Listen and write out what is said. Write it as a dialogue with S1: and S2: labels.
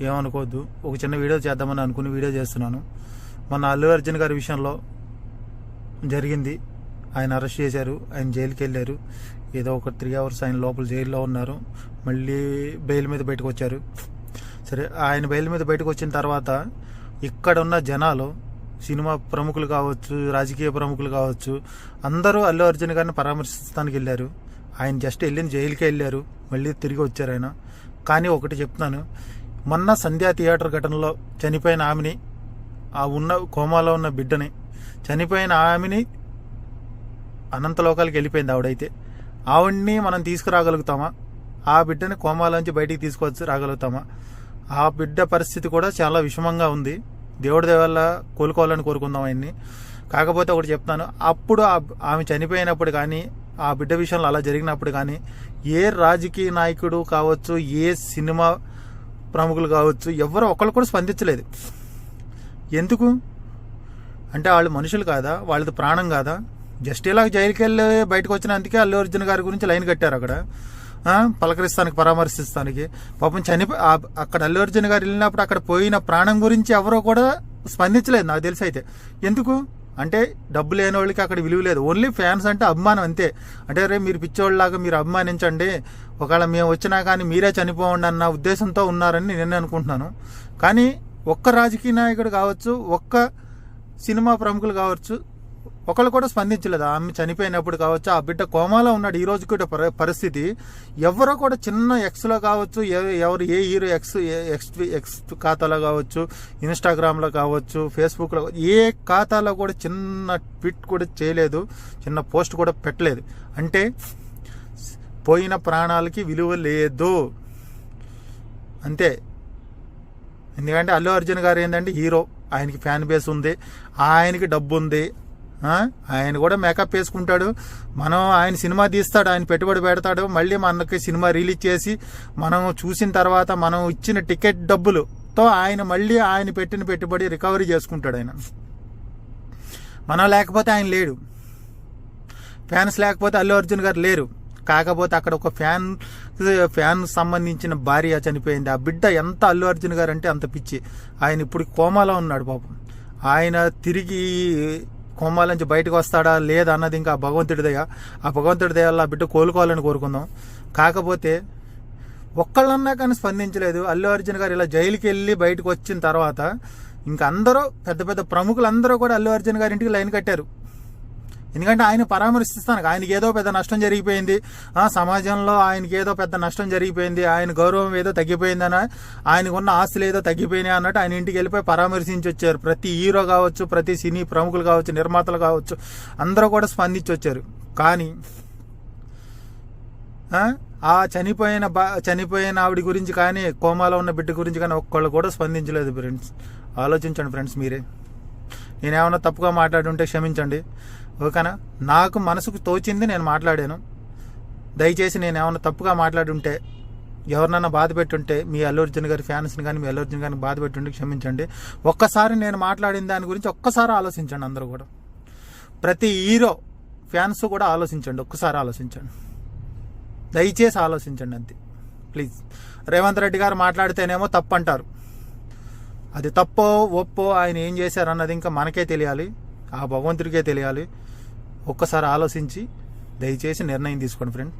S1: ఏమనుకోవద్దు. ఒక చిన్న వీడియో చేద్దామని అనుకుని వీడియో చేస్తున్నాను. మొన్న అల్లు అర్జున్ గారి విషయంలో జరిగింది. ఆయన అరెస్ట్ చేశారు. ఆయన జైలుకి వెళ్ళారు. ఏదో ఒక త్రీ అవర్స్ ఆయన లోపల జైల్లో ఉన్నారు. మళ్ళీ బెయిల్ మీద బయటకు వచ్చారు. సరే ఆయన బెయిల్ మీద బయటకు వచ్చిన తర్వాత ఇక్కడ ఉన్న జనాలు సినిమా ప్రముఖులు కావచ్చు రాజకీయ ప్రముఖులు కావచ్చు అందరూ అల్లు అర్జున్ గారిని పరామర్శిస్తానికి వెళ్ళారు. ఆయన జస్ట్ వెళ్ళిన జైలుకే వెళ్ళారు. మళ్ళీ తిరిగి వచ్చారు ఆయన. కానీ ఒకటి చెప్తున్నాను. మొన్న సంధ్యా థియేటర్ ఘటనలో చనిపోయిన ఆమెని ఆ ఉన్న కోమాలో ఉన్న బిడ్డని చనిపోయిన ఆమెని అనంతలోకాలకి వెళ్ళిపోయింది ఆవిడైతే. ఆవిడ్ని మనం తీసుకురాగలుగుతామా? ఆ బిడ్డని కోమాలోంచి బయటికి తీసుకొచ్చి రాగలుగుతామా? ఆ బిడ్డ పరిస్థితి కూడా చాలా విషమంగా ఉంది. దేవుడి దేవల్ల కోలుకోవాలని కోరుకుందాం ఆయన్ని. కాకపోతే ఒకటి చెప్తాను అప్పుడు ఆ- ఆమె చనిపోయినప్పుడు కానీ ఆ బిడ్డ విషయంలో అలా జరిగినప్పుడు కానీ ఏ రాజకీయ నాయకుడు కావచ్చు ఏ సినిమా ప్రముఖులు కావచ్చు ఎవరు ఒకళ్ళు కూడా స్పందించలేదు. ఎందుకు? అంటే వాళ్ళు మనుషులు కాదా? వాళ్ళది ప్రాణం కాదా? జస్ట్ ఇలా జైలుకి వెళ్ళి బయటకు వచ్చినందుకే అల్లు అర్జున్ గారి గురించి లైన్ కట్టారు అక్కడ. పలకరిస్తానికి పరామర్శిస్తానికి. పాపం చనిపో అక్కడ అల్లు అర్జున్ గారు వెళ్ళినప్పుడు అక్కడ పోయిన ప్రాణం గురించి ఎవరో కూడా స్పందించలేదు నాకు తెలిసి అయితే. ఎందుకు? అంటే డబ్బు లేని వాళ్ళకి అక్కడ విలువ లేదు. ఓన్లీ ఫ్యాన్స్ అంటే అభిమానం అంతే. అంటే రే మీరు పిచ్చోళ్ళలాగా మీరు అభిమానించండి. ఒకవేళ మేము వచ్చినా కానీ మీరే చనిపోండి అన్న ఉద్దేశంతో ఉన్నారని నేను అనుకుంటున్నాను. కానీ ఒక్క రాజకీయ నాయకుడు కావచ్చు ఒక్క సినిమా ప్రముఖులు కావచ్చు ఒకళ్ళు కూడా స్పందించలేదు? ఆమె చనిపోయినప్పుడు కావచ్చు ఆ బిడ్డ కోమాలో ఉన్నాడు ఈ రోజు కూడా పరిస్థితి. ఎవరో కూడా చిన్న ఎక్స్లో కావచ్చు ఎవరు ఏ హీరో ఎక్స్ ఏ- ఎక్స్ ఎక్స్ ఖాతాలో కావచ్చు ఇన్స్టాగ్రామ్లో కావచ్చు ఫేస్బుక్లో ఏ ఖాతాలో కూడా చిన్న ట్వీట్ కూడా చేయలేదు చిన్న పోస్ట్ కూడా పెట్టలేదు. అంటే పోయిన ప్రాణాలకి విలువ లేదు. అంతే. ఎందుకంటే అల్లు అర్జున్ గారు ఏంటంటే హీరో. ఆయనకి ఫ్యాన్ బేస్ ఉంది. ఆయనకి డబ్బు ఉంది ఆయన కూడా మేకప్ వేసుకుంటాడు. మనం ఆయన సినిమా తీస్తాడు ఆయన పెట్టుబడి పెడతాడు. మళ్ళీ మనకి సినిమా రిలీజ్ చేసి మనం చూసిన తర్వాత మనం ఇచ్చిన టికెట్ డబ్బులుతో ఆయన మళ్ళీ ఆయన పెట్టిన పెట్టుబడి రికవరీ చేసుకుంటాడు ఆయన. మనం లేకపోతే ఆయన లేడు. ఫ్యాన్స్ లేకపోతే అల్లు అర్జున్ గారు లేరు. కాకపోతే అక్కడ ఒక ఫ్యాన్ ఫ్యాన్ సంబంధించిన భార్య చనిపోయింది. ఆ బిడ్డ ఎంత అల్లు అర్జున్ గారు అంటే అంత పిచ్చి. ఆయన ఇప్పుడు కోమాలో ఉన్నాడు పాపం. ఆయన తిరిగి కోమాల నుంచి బయటకు వస్తాడా లేదా అన్నది ఇంకా భగవంతుడి దయ. ఆ భగవంతుడి దయ వల్ల ఆ బిడ్డ కోలుకోవాలని కోరుకుందాం. కాకపోతే ఒక్కళ్ళన్నా కానీ స్పందించలేదు. అల్లు అర్జున్ గారు ఇలా జైలుకి వెళ్ళి బయటకు వచ్చిన తర్వాత ఇంకా అందరూ పెద్ద పెద్ద ప్రముఖులు అందరూ కూడా అల్లు అర్జున్ గారి ఇంటికి లైన్ కట్టారు. ఎందుకంటే ఆయన పరామర్శిస్తాను ఆయనకి ఏదో పెద్ద నష్టం జరిగిపోయింది. ఆ సమాజంలో ఆయనకి ఏదో పెద్ద నష్టం జరిగిపోయింది. ఆయన గౌరవం ఏదో తగ్గిపోయిందని ఆయనకు ఉన్న ఆస్తులు ఏదో తగ్గిపోయినాయి అన్నట్టు ఆయన ఇంటికి వెళ్ళిపోయి పరామర్శించి వచ్చారు. ప్రతి హీరో కావచ్చు ప్రతి సినీ ప్రముఖులు కావచ్చు నిర్మాతలు కావచ్చు అందరూ కూడా స్పందించి వచ్చారు. కానీ ఆ? ఆ చనిపోయిన బా చనిపోయిన ఆవిడ గురించి కానీ కోమాలో ఉన్న బిడ్డ గురించి కానీ ఒక్కళ్ళు కూడా స్పందించలేదు ఫ్రెండ్స్. ఆలోచించండి ఫ్రెండ్స్ మీరే. నేనేమన్నా తప్పుగా మాట్లాడుంటే క్షమించండి. ఓకేనా? నాకు మనసుకు తోచింది నేను మాట్లాడాను. దయచేసి నేను ఏమన్నా తప్పుగా మాట్లాడుంటే ఎవరినన్నా బాధ పెట్టుంటే మీ అల్లు అర్జున్ గారి ఫ్యాన్స్ని కానీ మీ అల్లు అర్జున్ గారిని బాధ పెట్టుంటే క్షమించండి. ఒక్కసారి నేను మాట్లాడిన దాని గురించి ఒక్కసారి ఆలోచించండి అందరూ కూడా. ప్రతి హీరో ఫ్యాన్స్ కూడా ఆలోచించండి ఒక్కసారి ఆలోచించండి. దయచేసి ఆలోచించండి అంతే. ప్లీజ్. రేవంత్ రెడ్డి గారు మాట్లాడితేనేమో తప్పు అంటారు అది తప్పో ఒప్పో ఆయన ఏం చేశారన్నది ఇంకా మనకే తెలియాలి. ఆ భగవంతుడికే తెలియాలి. ఒక్కసారి ఆలోచించి దయచేసి నిర్ణయం తీసుకోండి ఫ్రెండ్.